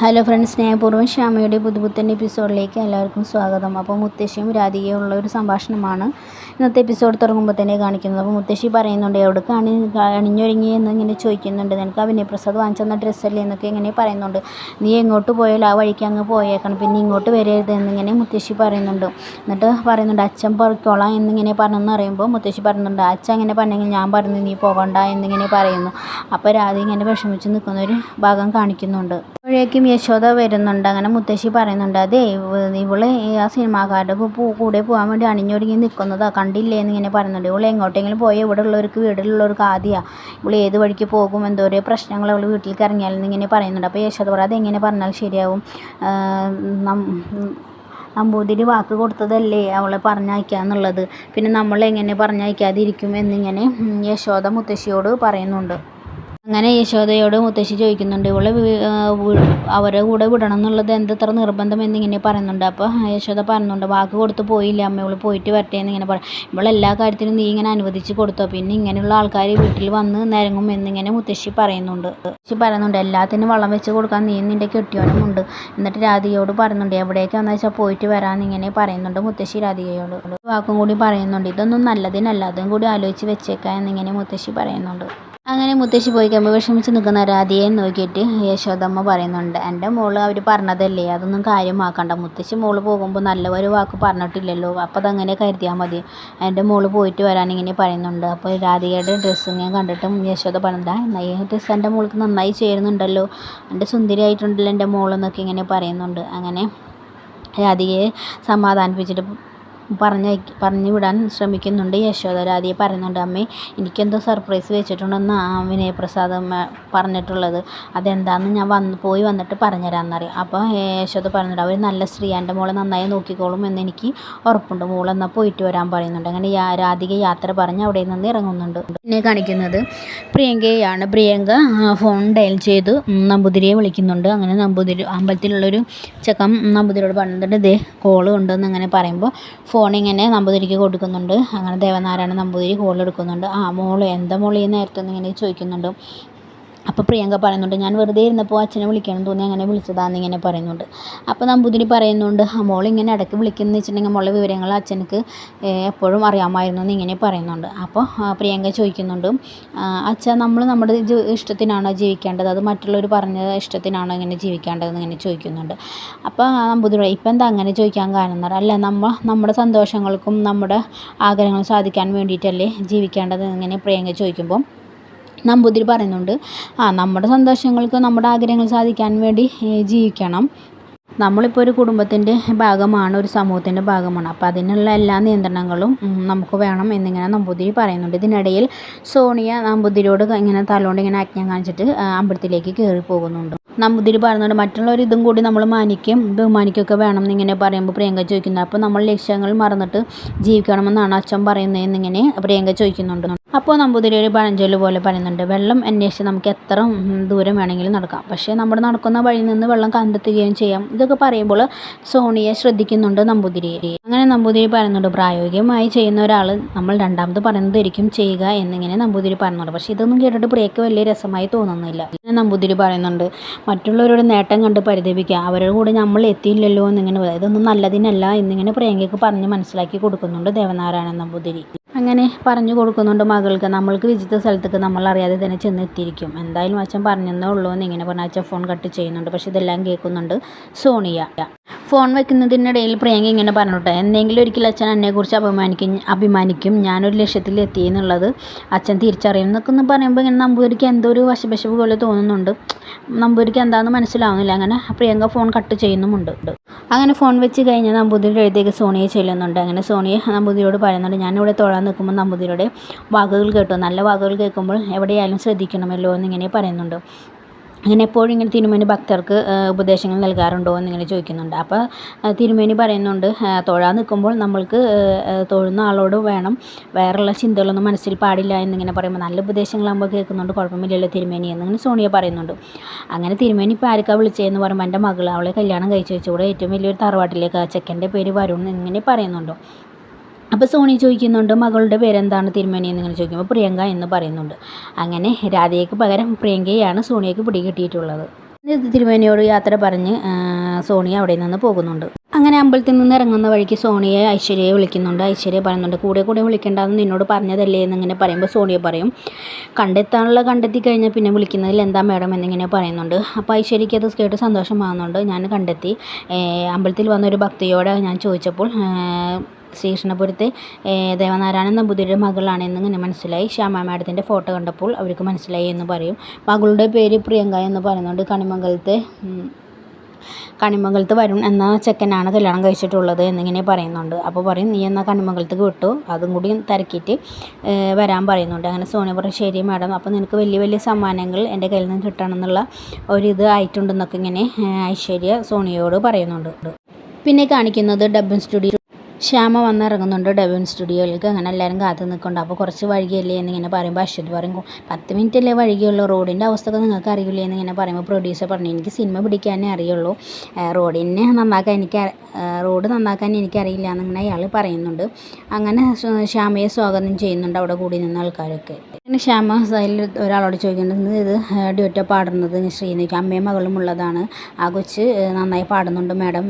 Hello friends സ്നേഹപൂർവം ശ്യാമയുടെ പുതുപുത്തൻ എപ്പിസോഡിലേക്ക് എല്ലാവർക്കും സ്വാഗതം. അപ്പോൾ മുത്തശ്ശിയും രാധികയും ഉള്ള ഒരു സംഭാഷണമാണ് ഇന്നത്തെ എപ്പിസോഡ് തുടങ്ങുമ്പോൾ തന്നെ കാണിക്കുന്നത്. അപ്പോൾ മുത്തശ്ശി പറയുന്നുണ്ട് എവിടെ അണി അണിഞ്ഞൊരുങ്ങി ഇങ്ങനെ ചോദിക്കുന്നുണ്ട്. നിനക്ക് അഭിനയ പ്രസാദ് വാങ്ങിച്ചെന്ന ഡ്രസ്സല്ലേ? എന്നൊക്കെ ഇങ്ങനെ പറയുന്നുണ്ട്. നീ എങ്ങോട്ട് പോയാലും ആ വഴിക്ക് അങ്ങ് പോയേക്കണം. പിന്നെ ഇങ്ങോട്ട് വരരുത് എന്നിങ്ങനെ മുത്തശ്ശി പറയുന്നുണ്ട്. എന്നിട്ട് പറയുന്നുണ്ട് അച്ഛൻ പറിക്കോളാം എന്നിങ്ങനെ പറഞ്ഞെന്ന് പറയുമ്പോൾ മുത്തശ്ശി പറയുന്നുണ്ട് അച്ഛൻ അങ്ങനെ പറഞ്ഞെങ്കിൽ ഞാൻ പറഞ്ഞു നീ പോകണ്ട എന്നിങ്ങനെ പറയുന്നു. അപ്പോൾ രാധി ഇങ്ങനെ വിഷമിച്ച് നിൽക്കുന്ന ഒരു ഭാഗം കാണിക്കുന്നുണ്ട്. അപ്പോഴേക്കും യശോദ വരുന്നുണ്ട്. അങ്ങനെ മുത്തശ്ശി പറയുന്നുണ്ട് അതേ ഇവൾ ആ സിനിമാക്കാരുടെ കൂടെ പോകാൻ വേണ്ടി അണിഞ്ഞൊരുങ്ങി നിൽക്കുന്നതാ കണ്ടില്ലേ? എന്നിങ്ങനെ പറയുന്നുണ്ട്. ഇവൾ എങ്ങോട്ടെങ്കിലും പോയി ഇവിടെ ഉള്ളവർക്ക് വീട്ടിലുള്ളവർക്ക് ആദ്യമാണ് ഇവൾ ഏത് വഴിക്ക് പോകും എന്തോരോ പ്രശ്നങ്ങൾ അവൾ വീട്ടിലേക്ക് ഇറങ്ങിയാലും ഇങ്ങനെ പറയുന്നുണ്ട്. അപ്പോൾ യശോദ പറ അതെങ്ങനെ പറഞ്ഞാൽ ശരിയാവും. നമ്പൂതിരി വാക്ക് കൊടുത്തതല്ലേ അവളെ പറഞ്ഞയക്കുക എന്നുള്ളത്. പിന്നെ നമ്മൾ എങ്ങനെ പറഞ്ഞയക്കാതിരിക്കും എന്നിങ്ങനെ യശോദ മുത്തശ്ശിയോട് പറയുന്നുണ്ട്. അങ്ങനെ യശോദയോട് മുത്തശ്ശി ചോദിക്കുന്നുണ്ട് ഇവളെ അവരെ കൂടെ വിടണം എന്നുള്ളത് എന്തത്ര നിർബന്ധം എന്നിങ്ങനെ പറയുന്നുണ്ട്? അപ്പോൾ യശോദ പറയുന്നുണ്ട് വാക്ക് കൊടുത്ത് പോയില്ല അമ്മ ഇവൾ പോയിട്ട് വരട്ടെ എന്നിങ്ങനെ പറയും ഇവളെല്ലാ കാര്യത്തിനും നീ ഇങ്ങനെ അനുവദിച്ച് കൊടുത്തോ? പിന്നെ ഇങ്ങനെയുള്ള ആൾക്കാർ വീട്ടിൽ വന്ന് നിരങ്ങും എന്നിങ്ങനെ മുത്തശ്ശി പറയുന്നുണ്ട്. മുത്തശ്ശി പറയുന്നുണ്ട് എല്ലാത്തിനും വളം വെച്ച് കൊടുക്കാൻ നീ നിന്റെ കെട്ടിയോനും ഉണ്ട് എന്നിട്ട് രാധികയോട് പറയുന്നുണ്ട് എവിടേക്കാന്ന് വെച്ചാൽ പോയിട്ട് വരാമെന്ന് ഇങ്ങനെ പറയുന്നുണ്ട് മുത്തശ്ശി രാധികയോട്. വാക്കും കൂടി പറയുന്നുണ്ട് ഇതൊന്നും നല്ലതിനല്ല അതും കൂടി ആലോചിച്ച് വെച്ചേക്കാം എന്നിങ്ങനെ മുത്തശ്ശി പറയുന്നുണ്ട്. അങ്ങനെ മുത്തശ്ശി പോയി കഴിയുമ്പോൾ വിഷമിച്ച് നിൽക്കുന്ന രാധയെ നോക്കിയിട്ട് യശോദമ്മ പറയുന്നുണ്ട് എന്റെ മോൾ അവർ പറഞ്ഞതല്ലേ? അതൊന്നും കാര്യമാക്കണ്ട. മുത്തശ്ശി മോൾ പോകുമ്പോൾ നല്ല ഒരു വാക്ക് പറഞ്ഞിട്ടില്ലല്ലോ. അപ്പോൾ അതങ്ങനെ കരുതിയാൽ മതി. എന്റെ മോൾ പോയിട്ട് വരാനിങ്ങനെ പറയുന്നുണ്ട്. അപ്പോൾ രാധികയുടെ ഡ്രസ്സിങ് കണ്ടിട്ടും യശോദ പറഞ്ഞിട്ട് ഈ ഡ്രസ്സ് എന്റെ മോൾക്ക് നന്നായി ചേരുന്നുണ്ടല്ലോ. എന്റെ സുന്ദരിയായിട്ടുണ്ടല്ലോ എന്റെ മോളെന്നൊക്കെ ഇങ്ങനെ പറയുന്നുണ്ട്. അങ്ങനെ രാധികയെ സമാധാനിപ്പിച്ചിട്ട് പറഞ്ഞ പറഞ്ഞു വിടാൻ ശ്രമിക്കുന്നുണ്ട് യശോദ. രാധിയെ പറയുന്നുണ്ട് അമ്മേ എനിക്കെന്തോ സർപ്രൈസ് വെച്ചിട്ടുണ്ടെന്ന് ആ വിനയപ്രസാദ് പറഞ്ഞിട്ടുള്ളത്. അതെന്താണെന്ന് ഞാൻ വന്ന് പോയി വന്നിട്ട് പറഞ്ഞുതരാമെന്നറിയാം. അപ്പോൾ യശോദ പറഞ്ഞിട്ട് അവർ നല്ല സ്ത്രീ എന്റെ മോളെ നന്നായി നോക്കിക്കോളും എന്ന് എനിക്ക് ഉറപ്പുണ്ട്. മോളെന്നാൽ പോയിട്ട് വരാൻ പറയുന്നുണ്ട്. അങ്ങനെ രാധിക യാത്ര പറഞ്ഞ് അവിടെ നിന്ന് ഇറങ്ങുന്നുണ്ട്. പിന്നെ കാണിക്കുന്നത് പ്രിയങ്കയാണ്. പ്രിയങ്ക ഫോൺ ഡയൽ ചെയ്ത് നമ്പൂതിരിയെ വിളിക്കുന്നുണ്ട്. അങ്ങനെ നമ്പൂതിരി അമ്പലത്തിലുള്ളൊരു ചെക്കൻ നമ്പൂതിരിയോട് പറഞ്ഞിട്ടുണ്ട് ഇതേ കോൾ ഉണ്ടെന്ന് അങ്ങനെ പറയുമ്പോൾ ഫോണിങ്ങനെ നമ്പൂതിരിക്ക് കൊടുക്കുന്നുണ്ട്. അങ്ങനെ ദേവനാരായണ നമ്പൂതിരി കോൾ എടുക്കുന്നുണ്ട് ആ മോൾ എന്താ മോളെ ഈ നേരത്തൊന്നും ഇങ്ങനെ ചോദിക്കുന്നുണ്ട്. അപ്പോൾ പ്രിയങ്ക പറയുന്നുണ്ട് ഞാൻ വെറുതെ ഇരുന്നപ്പോൾ അച്ഛനെ വിളിക്കണം തോന്നി അങ്ങനെ വിളിച്ചതാന്ന് ഇങ്ങനെ പറയുന്നുണ്ട്. അപ്പോൾ നമ്പൂതിരി പറയുന്നുണ്ട് മോൾ ഇങ്ങനെ ഇടയ്ക്ക് വിളിക്കുന്നു വെച്ചിട്ടുണ്ടെങ്കിൽ മോളെ വിവരങ്ങൾ അച്ഛനക്ക് എപ്പോഴും അറിയാമായിരുന്നു എന്ന് ഇങ്ങനെ പറയുന്നുണ്ട്. അപ്പോൾ പ്രിയങ്ക ചോദിക്കുന്നുണ്ട് അച്ഛ നമ്മൾ നമ്മുടെ ഇഷ്ടത്തിനാണോ ജീവിക്കേണ്ടത്? അത് മറ്റുള്ളവർ പറഞ്ഞ ഇഷ്ടത്തിനാണോ ഇങ്ങനെ ജീവിക്കേണ്ടതെന്ന് ഇങ്ങനെ ചോദിക്കുന്നുണ്ട്. അപ്പോൾ നമ്പൂതിരി ഇപ്പം എന്താ അങ്ങനെ ചോദിക്കാൻ കാരണം? അല്ല നമ്മൾ നമ്മുടെ സന്തോഷങ്ങൾക്കും നമ്മുടെ ആഗ്രഹങ്ങൾ സാധിക്കാൻ വേണ്ടിയിട്ടല്ലേ ജീവിക്കേണ്ടത്? ഇങ്ങനെ പ്രിയങ്ക ചോദിക്കുമ്പോൾ നമ്പൂതിരി പറയുന്നുണ്ട്. ആ നമ്മുടെ സന്തോഷങ്ങൾക്ക് നമ്മുടെ ആഗ്രഹങ്ങൾ സാധിക്കാൻ വേണ്ടി ജീവിക്കണം. നമ്മളിപ്പോൾ ഒരു കുടുംബത്തിന്റെ ഭാഗമാണ് ഒരു സമൂഹത്തിന്റെ ഭാഗമാണ്. അപ്പോൾ അതിനുള്ള എല്ലാ നിയന്ത്രണങ്ങളും നമുക്ക് വേണം എന്നിങ്ങനെ നമ്പൂതിരി പറയുന്നുണ്ട്. ഇതിനിടയിൽ സോണിയ നമ്പൂതിരിയോട് ഇങ്ങനെ തലോണ്ട് ഇങ്ങനെ ആജ്ഞ കാണിച്ചിട്ട് അമ്പലത്തിലേക്ക് കയറി പോകുന്നുണ്ട്. നമ്പൂതിരി പറയുന്നുണ്ട് മറ്റുള്ളവർ ഇതും കൂടി നമ്മൾ മാനിക്കും ബഹുമാനിക്കുകയൊക്കെ വേണം എന്നിങ്ങനെ പറയുമ്പോൾ പ്രിയങ്ക ചോദിക്കുന്നത് അപ്പോൾ നമ്മൾ ലക്ഷ്യങ്ങൾ മറന്നിട്ട് ജീവിക്കണമെന്നാണ് അച്ഛൻ പറയുന്നത് എന്നിങ്ങനെ പ്രിയങ്ക ചോദിക്കുന്നുണ്ട്. അപ്പോൾ നമ്പൂതിരി ഒരു പഴഞ്ചൊല്ല് പോലെ പറയുന്നുണ്ട് വെള്ളം അന്വേഷിച്ച് നമുക്ക് എത്ര ദൂരം വേണമെങ്കിലും നടക്കാം. പക്ഷേ നമ്മൾ നടക്കുന്ന വഴിയിൽ നിന്ന് വെള്ളം കണ്ടെത്തുകയും ചെയ്യാം. ഇതൊക്കെ പറയുമ്പോൾ സോണിയെ ശ്രദ്ധിക്കുന്നുണ്ട് നമ്പൂതിരി അങ്ങനെ നമ്പൂതിരി പറയുന്നുണ്ട് പ്രായോഗികമായി ചെയ്യുന്ന ഒരാൾ നമ്മൾ രണ്ടാമത് പറയുന്നതായിരിക്കും ചെയ്യുക എന്നിങ്ങനെ നമ്പൂതിരി പറയുന്നുണ്ട്. പക്ഷേ ഇതൊന്നും കേട്ടിട്ട് ബ്രേക്ക് വലിയ രസമായി തോന്നുന്നില്ല. പിന്നെ നമ്പൂതിരി പറയുന്നുണ്ട് മറ്റുള്ളവരുടെ നേട്ടം കണ്ട് പരിതപിക്കുക അവരുടെ കൂടെ നമ്മൾ എത്തിയില്ലല്ലോ എന്നിങ്ങനെ ഇതൊന്നും നല്ലതിനല്ല എന്നിങ്ങനെ പ്രിയങ്കയ്ക്ക് പറഞ്ഞ് മനസ്സിലാക്കി കൊടുക്കുന്നുണ്ട് ദേവനാരായണ നമ്പൂതിരി. അങ്ങനെ പറഞ്ഞു കൊടുക്കുന്നുണ്ട് മകൾക്ക്. നമ്മൾക്ക് വിചിത്ര സ്ഥലത്തേക്ക് നമ്മൾ അറിയാതെ തന്നെ ചെന്നെത്തിയിരിക്കും. എന്തായാലും അച്ഛൻ പറഞ്ഞെന്നേ ഉള്ളൂ എന്ന് ഇങ്ങനെ പറഞ്ഞ അച്ഛൻ ഫോൺ കട്ട് ചെയ്യുന്നുണ്ട്. പക്ഷെ ഇതെല്ലാം കേൾക്കുന്നുണ്ട് സോണിയ. ഫോൺ വെക്കുന്നതിനിടയിൽ പ്രിയങ്ക ഇങ്ങനെ പറഞ്ഞിട്ട് എന്തെങ്കിലും ഒരിക്കൽ അച്ഛൻ എന്നെക്കുറിച്ച് അഭിമാനിക്കും അഭിമാനിക്കും. ഞാനൊരു ലക്ഷ്യത്തിൽ എത്തി എന്നുള്ളത് അച്ഛൻ തിരിച്ചറിയും എന്നൊക്കെ ഒന്ന് പറയുമ്പോൾ ഇങ്ങനെ നമ്പൂതിരിക്ക് എന്തോ ഒരു വശപശപ്പ് പോലെ തോന്നുന്നുണ്ട്. നമ്പൂതിരിക്ക് എന്താണെന്ന് മനസ്സിലാവുന്നില്ല. അങ്ങനെ പ്രിയങ്ക ഫോൺ കട്ട് ചെയ്യുന്നുമുണ്ട്. അങ്ങനെ ഫോൺ വെച്ച് കഴിഞ്ഞാൽ നമ്പൂതിരിയുടെ എഴുതിയേക്ക് സോണിയെ ചെല്ലുന്നുണ്ട്. അങ്ങനെ സോണിയെ നമ്പൂതിരിയോട് പറയുന്നുണ്ട്. ഞാനിവിടെ തൊഴാൻ നിൽക്കുമ്പോൾ നമ്പൂതിരിയുടെ വാക്കുകൾ കേട്ടു. നല്ല വാക്കുകൾ കേൾക്കുമ്പോൾ എവിടെയായാലും ശ്രദ്ധിക്കണമല്ലോ എന്നിങ്ങനെ പറയുന്നുണ്ട്. അങ്ങനെ എപ്പോഴും ഇങ്ങനെ തിരുമേനി ഭക്തർക്ക് ഉപദേശങ്ങൾ നൽകാറുണ്ടോ എന്നിങ്ങനെ ചോദിക്കുന്നുണ്ട്. അപ്പോൾ തിരുമേനി പറയുന്നുണ്ട് തൊഴാൻ നിൽക്കുമ്പോൾ നമ്മൾക്ക് തൊഴുന്ന ആളോട് വേണം വേറെയുള്ള ചിന്തകളൊന്നും മനസ്സിൽ പാടില്ല എന്നിങ്ങനെ പറയുമ്പോൾ നല്ല ഉപദേശങ്ങളാകുമ്പോൾ കേൾക്കുന്നുണ്ട് കുഴപ്പമില്ലല്ലോ തിരുമേനി എന്നിങ്ങനെ സോണിയ പറയുന്നുണ്ട്. അങ്ങനെ തിരുമേനി ഇപ്പോൾ ആർക്കാണ് വിളിച്ചതെന്ന് പറയുമ്പോൾ എന്റെ മകൾ അവളെ കല്യാണം കഴിച്ചു വെച്ചുകൂടെ ഏറ്റവും വലിയൊരു തറവാട്ടിലേക്ക് ചെക്കന്റെ പേര് വരുൺ എന്നിങ്ങനെ പറയുന്നുണ്ടോ. അപ്പോൾ സോണി ചോദിക്കുന്നുണ്ട് മകളുടെ പേരെന്താണ് തിരുമേനി എന്നിങ്ങനെ ചോദിക്കുമ്പോൾ പ്രിയങ്ക എന്ന് പറയുന്നുണ്ട്. അങ്ങനെ രാധയ്ക്ക് പകരം പ്രിയങ്കയാണ് സോണിയക്ക് പിടികിട്ടിയിട്ടുള്ളത് തിരുമേനിയോട് യാത്ര പറഞ്ഞ് സോണിയ അവിടെ നിന്ന് പോകുന്നുണ്ട്. അങ്ങനെ അമ്പലത്തിൽ നിന്ന് ഇറങ്ങുന്ന വഴിക്ക് സോണിയെ ഐശ്വര്യയെ വിളിക്കുന്നുണ്ട്. ഐശ്വര്യ പറയുന്നുണ്ട് കൂടെ കൂടെ വിളിക്കേണ്ടെന്ന് നിന്നോട് പറഞ്ഞതല്ലേ? എന്നിങ്ങനെ പറയുമ്പോൾ സോണിയ പറയും കണ്ടെത്താനുള്ള കണ്ടെത്തി കഴിഞ്ഞാൽ പിന്നെ വിളിക്കുന്നതിൽ എന്താ മേഡം? എന്നിങ്ങനെ പറയുന്നുണ്ട്. അപ്പോൾ ഐശ്വര്യയ്ക്ക് അത് കേട്ട് സന്തോഷമാകുന്നുണ്ട്. ഞാൻ കണ്ടെത്തി. അമ്പലത്തിൽ വന്നൊരു ഭക്തിയോടെ ഞാൻ ചോദിച്ചപ്പോൾ ശ്രീകൃഷ്ണപുരത്തെ ദേവനാരായണൻ നമ്പൂതിരിയുടെ മകളാണ് എന്നിങ്ങനെ മനസ്സിലായി. ശ്യാമ മാഡത്തിന്റെ ഫോട്ടോ കണ്ടപ്പോൾ അവർക്ക് മനസ്സിലായി എന്ന് പറയും. മകളുടെ പേര് പ്രിയങ്ക എന്ന് പറയുന്നുണ്ട്. കണിമംഗലത്തെ കണിമംഗലത്ത് വരുൺ എന്ന ചെക്കനാണ് കല്യാണം കഴിച്ചിട്ടുള്ളത് എന്നിങ്ങനെ പറയുന്നുണ്ട്. അപ്പോൾ പറയും നീ എന്നാൽ കണിമംഗലത്തേക്ക് വിട്ടു? അതും കൂടി തിരക്കിയിട്ട് വരാൻ പറയുന്നുണ്ട്. അങ്ങനെ സോണിയ പറയും ശരി മാഡം അപ്പോൾ നിനക്ക് വലിയ വലിയ സമ്മാനങ്ങൾ എന്റെ കയ്യിൽ നിന്ന് കിട്ടണം എന്നുള്ള ഒരിത് ആയിട്ടുണ്ടെന്നൊക്കെ ഇങ്ങനെ ഐശ്വര്യ സോണിയോട് പറയുന്നുണ്ട്. പിന്നെ കാണിക്കുന്നത് ഡബ്ബിൻ സ്റ്റുഡിയോ ശ്യാമ വന്നിറങ്ങുന്നുണ്ട് ഡെവിൻ സ്റ്റുഡിയോയിലേക്ക്. അങ്ങനെ എല്ലാവരും കാത്തു നിൽക്കുന്നുണ്ട്. അപ്പോൾ കുറച്ച് വൈകിയല്ലേ എന്നിങ്ങനെ പറയുമ്പോൾ അശ്വത് പറയും "കു- പത്ത് മിനിറ്റ് അല്ലേ വഴികയുള്ളൂ റോഡിന്റെ അവസ്ഥയൊക്കെ നിങ്ങൾക്ക് അറിയില്ലേ? എന്നിങ്ങനെ പറയുമ്പോൾ പ്രൊഡ്യൂസർ പറഞ്ഞു എനിക്ക് സിനിമ പിടിക്കാനേ അറിയുള്ളൂ. റോഡിനെ നന്നാക്കാൻ എനിക്ക് റോഡ് നന്നാക്കാൻ എനിക്കറിയില്ല എന്നിങ്ങനെ അയാൾ പറയുന്നുണ്ട്. അങ്ങനെ ശ്യാമയെ സ്വാഗതം ചെയ്യുന്നുണ്ട് അവിടെ കൂടി നിന്ന ആൾക്കാരൊക്കെ. പിന്നെ ശ്യാമ സൈലിൽ ഒരാളോട് ചോദിക്കുന്നത് ഇത് ഡ്യൂറ്റ പാടുന്നത്? ശ്രീനിക്ക് അമ്മയും മകളും ഉള്ളതാണ്. ആ കൊച്ച് നന്നായി പാടുന്നുണ്ട് മാഡം.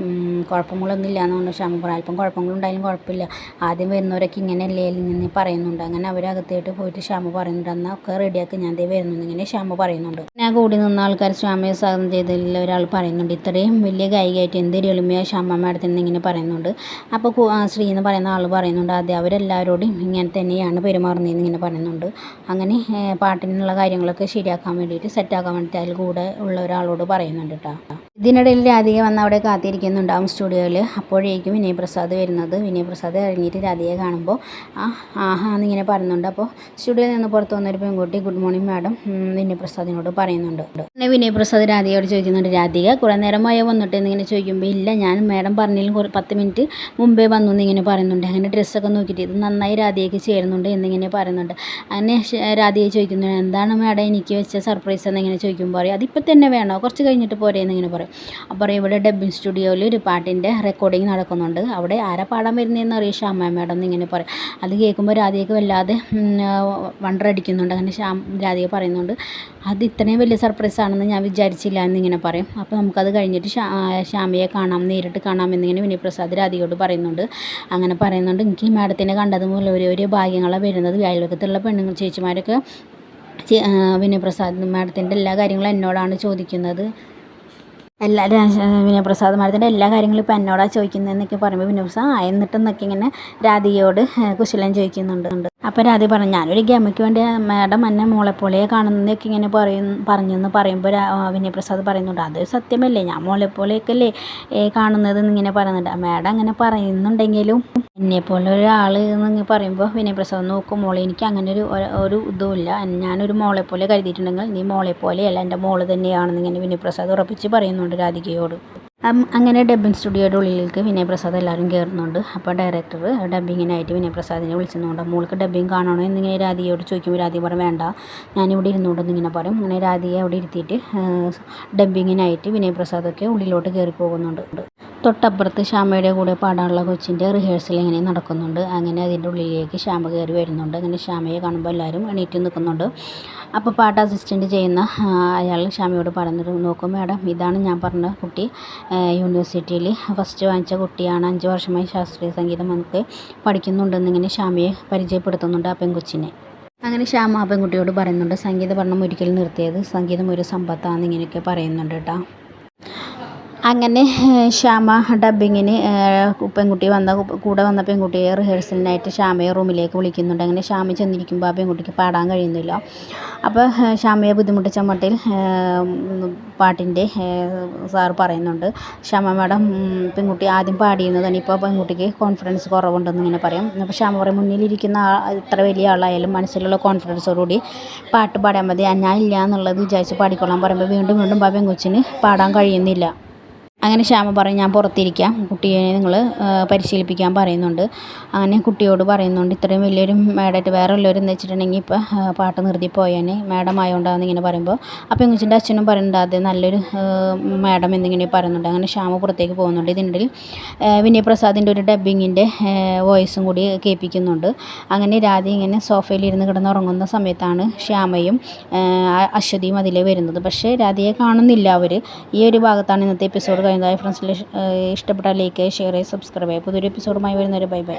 കുഴപ്പങ്ങളൊന്നും ഇല്ല എന്ന് പറഞ്ഞു. ശ്യാമ പറയും അല്പം കുഴപ്പങ്ങളുണ്ടായാലും കുഴപ്പമില്ല. ആദ്യം വരുന്നവരൊക്കെ ഇങ്ങനെയല്ലേ ഇങ്ങനെ പറയുന്നുണ്ട്. അങ്ങനെ അവരകത്തേട്ട് പോയിട്ട് ക്ഷമ പറയുന്നുണ്ട്. എന്നാൽ ഒക്കെ റെഡിയാക്കി ഞാൻ ദേ വരുന്നുണ്ട്. ഇങ്ങനെ ക്ഷമ പറയുന്നുണ്ട്. ഞാൻ കൂടി നിന്ന ആൾക്കാർ ക്ഷമയെ സ്വാഗതം ചെയ്തതിൽ ഒരാൾ പറയുന്നുണ്ട്. ഇത്രയും വലിയ ഗായികയായിട്ട് എന്തൊരു എളിമയാണ് ക്ഷമ മാഡത്തിന് ഇങ്ങനെ പറയുന്നുണ്ട്. അപ്പോൾ ശ്രീ എന്ന് പറയുന്ന ആൾ പറയുന്നുണ്ട്. അതെ അവരെല്ലാവരോടും ഇങ്ങനെ തന്നെയാണ് പെരുമാറുന്നതെന്ന് ഇങ്ങനെ പറയുന്നുണ്ട്. അങ്ങനെ പാട്ടിനുള്ള കാര്യങ്ങളൊക്കെ ശരിയാക്കാൻ വേണ്ടിയിട്ട് സെറ്റാക്കാൻ വേണ്ടിയിട്ട് അതിൽ കൂടെ ഉള്ള ഒരാളോട് പറയുന്നുണ്ട് കേട്ടോ ഇതിനിടയിൽ രാധിക വന്ന് അവിടെ കാത്തിരിക്കുന്നുണ്ടാവും സ്റ്റുഡിയോയിൽ അപ്പോഴേക്കും വിനയ് പ്രസാദ് വരുന്നത് വിനയ് പ്രസാദ് കഴിഞ്ഞിട്ട് രാധയെ കാണുമ്പോൾ ആ ആഹാ എന്നിങ്ങനെ പറയുന്നുണ്ട്. അപ്പോൾ സ്റ്റുഡിയോയിൽ നിന്ന് പുറത്ത് വന്നൊരു പെൺകുട്ടി ഗുഡ് മോർണിംഗ് മാഡം വിനയ് പ്രസാദിനോട് പറയുന്നുണ്ട്. പിന്നെ വിനയ് പ്രസാദ് രാധികയോട് ചോദിക്കുന്നുണ്ട് രാധിക കുറേ നേരമായോ വന്നിട്ട്? എന്നിങ്ങനെ ചോദിക്കുമ്പോൾ ഇല്ല ഞാൻ മാഡം പറഞ്ഞതിലും കുറേ പത്ത് മിനിറ്റ് മുമ്പേ വന്നു എന്നിങ്ങനെ പറയുന്നുണ്ട്. അങ്ങനെ ഡ്രസ്സൊക്കെ നോക്കിയിട്ട് ഇത് നന്നായി രാധികയ്ക്ക് ചേരുന്നുണ്ട് എന്നിങ്ങനെ പറയുന്നുണ്ട്. അങ്ങനെ രാധികയെ ചോദിക്കുന്നു എന്താണ് മാഡം എനിക്ക് വെച്ച സർപ്രൈസ്? എന്നിങ്ങനെ ചോദിക്കുമ്പോൾ പറയും അതിപ്പോൾ തന്നെ വേണോ? കുറച്ച് കഴിഞ്ഞിട്ട് പോരെ എന്നിങ്ങനെ പറയും. അപ്പോൾ ഇവിടെ ഡബ്ബിങ് സ്റ്റുഡിയോയിൽ ഒരു പാട്ടിന്റെ റെക്കോർഡിങ് നടക്കുന്നുണ്ട്. അവിടെ ആരാ പാടാൻ വരുന്നതെന്ന് അറിയാം ശ്യാമ മാഡം പറയും. അത് കേൾക്കുമ്പോൾ രാധികയ്ക്ക് വല്ലാതെ വണ്ടർ അടിക്കുന്നുണ്ട്. അങ്ങനെ ശ്യാം രാധിക പറയുന്നുണ്ട് അത് ഇത്രയും വലിയ സർപ്രൈസ് ആണെന്ന് ഞാൻ വിചാരിച്ചില്ല എന്നിങ്ങനെ പറയും. അപ്പോൾ നമുക്കത് കഴിഞ്ഞിട്ട് ശ്യാ- ശ്യാമയെ കാണാം നേരിട്ട് കാണാം എന്നിങ്ങനെ വിനീ പ്രസാദ് രാധികയോട് പറയുന്നുണ്ട്. അങ്ങനെ പറയുന്നുണ്ട് എനിക്ക് മാഡത്തിനെ കണ്ടത് മുതൽ ഓരോ ഒരു ഭാഗ്യങ്ങളാണ് വരുന്നത്. അയൽവക്കത്തുള്ള പെണ്ണുങ്ങൾ ചേച്ചിമാരൊക്കെ വിനീ ആ, വിനയ് പ്രസാദ് മാഡത്തിന്റെ എല്ലാ കാര്യങ്ങളും എന്നോടാണ് ചോദിക്കുന്നത്. എല്ലാ വിനയപ്രസാദ് മാഡത്തിന്റെ എല്ലാ കാര്യങ്ങളും ഇപ്പം എന്നോടാണ് ചോദിക്കുന്നതെന്നൊക്കെ പറയുമ്പോൾ വിനയപ്രസാദ് ആ എന്നിട്ടെന്നൊക്കെ ഇങ്ങനെ രാധികയോട് കുശലം ചോദിക്കുന്നുണ്ട്. അപ്പോൾ രാധി പറഞ്ഞു ഞാനൊരു ഗമയ്ക്ക് വേണ്ടി മാഡം എന്നെ മോളെപ്പോലെയെ കാണുന്നതൊക്കെ ഇങ്ങനെ പറയും പറഞ്ഞെന്ന് പറയുമ്പോൾ വിനയ പ്രസാദ് വിനയപ്രസാദ് പറയുന്നുണ്ട്. അത് സത്യമല്ലേ? ഞാൻ മോളെപ്പോലെയൊക്കെ അല്ലേ കാണുന്നത് എന്നിങ്ങനെ പറയുന്നുണ്ട്. മാഡം അങ്ങനെ പറയുന്നുണ്ടെങ്കിലും എന്നെപ്പോലെ ഒരാൾ എന്ന് പറയുമ്പോൾ വിനയപ്രസാദ് നോക്കും മോളെ എനിക്ക് അങ്ങനെ ഒരു ഒരു- ഇതുമില്ല. ഞാനൊരു മോളെ പോലെ കരുതിയിട്ടുണ്ടെങ്കിൽ നീ മോളെ പോലെയല്ല എന്റെ മോൾ തന്നെയാണെന്ന് ഇങ്ങനെ വിനയപ്രസാദ് ഉറപ്പിച്ച് പറയുന്നുണ്ട് രാധികയോട്. അങ്ങനെ ഡബ്ബിങ് സ്റ്റുഡിയോയുടെ ഉള്ളിലേക്ക് വിനയപ്രസാദ് എല്ലാവരും കയറുന്നുണ്ട് അപ്പോൾ ഡയറക്ടർ ഡബ്ബിങ്ങിനായിട്ട് വിനയപ്രസാദിനെ പ്രസാദിനെ വിളിച്ചെന്നുകൊണ്ട് മോൾക്ക് ഡബ്ബിങ് കാണണോ എന്നിങ്ങനെ രാധികയോട് ചോദിക്കുമ്പോൾ രാധിക പറയും വേണ്ട ഞാനിവിടെ ഇരുന്നുകൊണ്ടെന്ന് ഇങ്ങനെ പറയും. അങ്ങനെ രാധിയെ അവിടെ ഇരുത്തിയിട്ട് ഡബ്ബിങ്ങിനായിട്ട് വിനയപ്രസാദൊക്കെ ഉള്ളിലോട്ട് കയറി പോകുന്നുണ്ട്. തൊട്ടപ്പുറത്ത് ശ്യാമയുടെ കൂടെ പാടാനുള്ള കൊച്ചിന്റെ റിഹേഴ്സൽ ഇങ്ങനെ നടക്കുന്നുണ്ട്. അങ്ങനെ അതിന്റെ ഉള്ളിലേക്ക് ശ്യാമ കയറി വരുന്നുണ്ട്. അങ്ങനെ ശ്യാമയെ കാണുമ്പോൾ എല്ലാവരും എണീറ്റ് നിൽക്കുന്നുണ്ട്. അപ്പോൾ പാട്ട് അസിസ്റ്റന്റ് ചെയ്യുന്ന അയാൾ ശ്യാമയോട് പറഞ്ഞിട്ട് നോക്കും മാഡം ഇതാണ് ഞാൻ പറഞ്ഞ കുട്ടി. യൂണിവേഴ്സിറ്റിയിൽ ഫസ്റ്റ് വാങ്ങിച്ച കുട്ടിയാണ്. അഞ്ച് വർഷമായി ശാസ്ത്രീയ സംഗീതം നമുക്ക് പഠിക്കുന്നുണ്ടെന്നിങ്ങനെ ശ്യാമയെ പരിചയപ്പെടുത്തുന്നുണ്ട് ആ പെൺകൊച്ചിനെ. അങ്ങനെ ശ്യാമ ആ പെൺകുട്ടിയോട് പറയുന്നുണ്ട് സംഗീത പഠനം ഒരിക്കലും നിർത്തിയത്. സംഗീതം ഒരു സമ്പത്താണെന്ന് ഇങ്ങനെയൊക്കെ പറയുന്നുണ്ട് കേട്ടോ അങ്ങനെ ശ്യാമ ഡബ്ബിങ്ങിന് പെൺകുട്ടി വന്ന കൂടെ വന്ന പെൺകുട്ടിയെ റിഹേഴ്സലിനായിട്ട് ശ്യാമയെ റൂമിലേക്ക് വിളിക്കുന്നുണ്ട്. അങ്ങനെ ശ്യാമ ചെന്നിരിക്കുമ്പോൾ ആ പെൺകുട്ടിക്ക് പാടാൻ കഴിയുന്നില്ല. അപ്പോൾ ശ്യാമയെ ബുദ്ധിമുട്ടിച്ച മട്ടിൽ പാട്ടിന്റെ സാർ പറയുന്നുണ്ട് ശ്യാമ മാഡം പെൺകുട്ടി ആദ്യം പാടിയിരുന്നതാണ് ഇപ്പോൾ പെൺകുട്ടിക്ക് കോൺഫിഡൻസ് കുറവുണ്ടെന്ന് ഇങ്ങനെ പറയും. അപ്പോൾ ശ്യാമ പറയും മുന്നിലിരിക്കുന്ന ഇത്ര വലിയ ആളായാലും മനസ്സിലുള്ള കോൺഫിഡൻസോടുകൂടി പാട്ട് പാടാൻ മതി. ഞാൻ ഇല്ല എന്നുള്ളത് വിചാരിച്ച് പാടിക്കൊള്ളാൻ പറയുമ്പോൾ വീണ്ടും വീണ്ടും ആ പെൺകൊച്ചിന് പാടാൻ കഴിയുന്നില്ല. അങ്ങനെ ശ്യാമ പറയും ഞാൻ പുറത്തിരിക്കാം. കുട്ടിയെ നിങ്ങൾ പരിശീലിപ്പിക്കാൻ പറയുന്നുണ്ട്. അങ്ങനെ കുട്ടിയോട് പറയുന്നുണ്ട് ഇത്രയും വലിയൊരു മേഡായിട്ട് വേറെ ഉള്ളവരും എന്ന് വെച്ചിട്ടുണ്ടെങ്കിൽ ഇപ്പോൾ പാട്ട് നിർത്തി പോയാൽ മേഡം ആയതുകൊണ്ടാണെന്ന് ഇങ്ങനെ പറയുമ്പോൾ അപ്പോൾ പെങ്കുച്ചിന്റെ അച്ഛനും പറയുന്നുണ്ട് അത് നല്ലൊരു മേഡം എന്നിങ്ങനെ പറയുന്നുണ്ട്. അങ്ങനെ ശ്യാമ പുറത്തേക്ക് പോകുന്നുണ്ട്. ഇതിനിടയിൽ വിനയ പ്രസാദിന്റെ ഒരു ഡബ്ബിങ്ങിന്റെ വോയിസും കൂടി കേൾപ്പിക്കുന്നുണ്ട്. അങ്ങനെ രാധ ഇങ്ങനെ സോഫയിൽ ഇരുന്ന് കിടന്നുറങ്ങുന്ന സമയത്താണ് ശ്യാമയും അശ്വതിയും അതിലേ വരുന്നത്. പക്ഷേ രാധയെ കാണുന്നില്ല അവർ ഈ ഒരു ഭാഗത്താണ് ഇന്നത്തെ എപ്പിസോഡ് ഫ്രണ്ട്സിൽ ഇഷ്ടപ്പെട്ടാൽ ലൈക്ക് ഷെയർ ചെയ്യുക സബ്സ്ക്രൈബ് ചെയ്യുക പുതിയൊരു എപ്പിസോഡുമായി വരുന്നവരെ ബൈ ബൈ